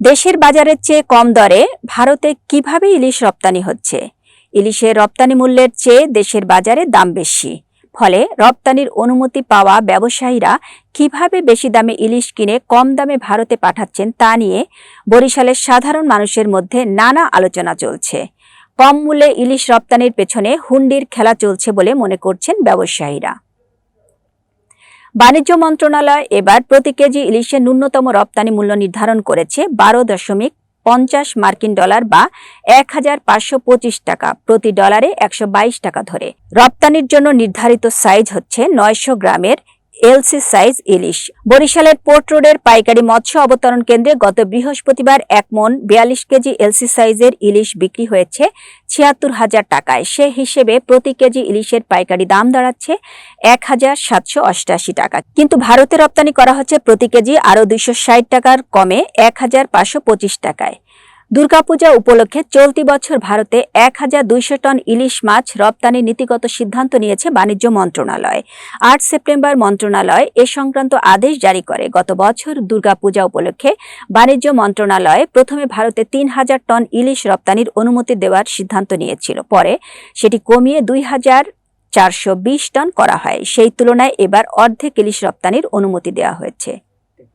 দেশের বাজারের চেয়ে কম দরে ভারতে কীভাবে ইলিশ রপ্তানি হচ্ছে? ইলিশের রপ্তানি মূল্যের চেয়ে দেশের বাজারে দাম বেশি। ফলে রপ্তানির অনুমতি পাওয়া ব্যবসায়ীরা কীভাবে বেশি দামে ইলিশ কিনে কম দামে ভারতে পাঠাচ্ছেন তা নিয়ে বরিশালের সাধারণ মানুষের মধ্যে নানা আলোচনা চলছে। কম মূল্যে ইলিশ রপ্তানির পেছনে হুন্ডির খেলা চলছে বলে মনে করছেন ব্যবসায়ীরা। বাণিজ্য মন্ত্রণালয় এবার প্রতি কেজি ইলিশের ন্যূনতম রপ্তানি মূল্য নির্ধারণ করেছে বারো দশমিক পঞ্চাশ মার্কিন ডলার বা এক হাজার পাঁচশো পঁচিশ টাকা প্রতি ডলারে একশো বাইশ টাকা ধরে। রপ্তানির জন্য নির্ধারিত সাইজ হচ্ছে নয়শো গ্রামের এলসি সাইজ ইলিশ। বরিশালের পোর্ট রোডের পাইকারি মৎস্য অবতরণ কেন্দ্রে গত বৃহস্পতিবার এক মন বিয়াল্লিশ কেজি এলসি সাইজের ইলিশ বিক্রি হয়েছে ছিয়াত্তর হাজার টাকায়। সে হিসেবে প্রতি কেজি ইলিশের পাইকারি দাম দাঁড়াচ্ছে এক হাজার সাতশো অষ্টাশি টাকা। কিন্তু ভারতে রপ্তানি করা হচ্ছে প্রতি কেজি আরও দুইশো ষাট টাকার কমে এক হাজার পাঁচশো পঁচিশ টাকায়। দুর্গাপূজা উপলক্ষে চলতি বছর ভারতে এক হাজার দুইশো টন ইলিশ মাছ রপ্তানির নীতিগত সিদ্ধান্ত নিয়েছে বাণিজ্য মন্ত্রণালয়। আট সেপ্টেম্বর মন্ত্রণালয় এ সংক্রান্ত আদেশ জারি করে। গত বছর দুর্গাপূজা উপলক্ষে বাণিজ্য মন্ত্রণালয় প্রথমে ভারতে তিন হাজার টন ইলিশ রপ্তানির অনুমতি দেওয়ার সিদ্ধান্ত নিয়েছিল। পরে সেটি কমিয়ে দুই হাজার চারশো বিশ টন করা হয়। সেই তুলনায় এবার অর্ধেক ইলিশ রপ্তানির অনুমতি দেওয়া হয়েছে।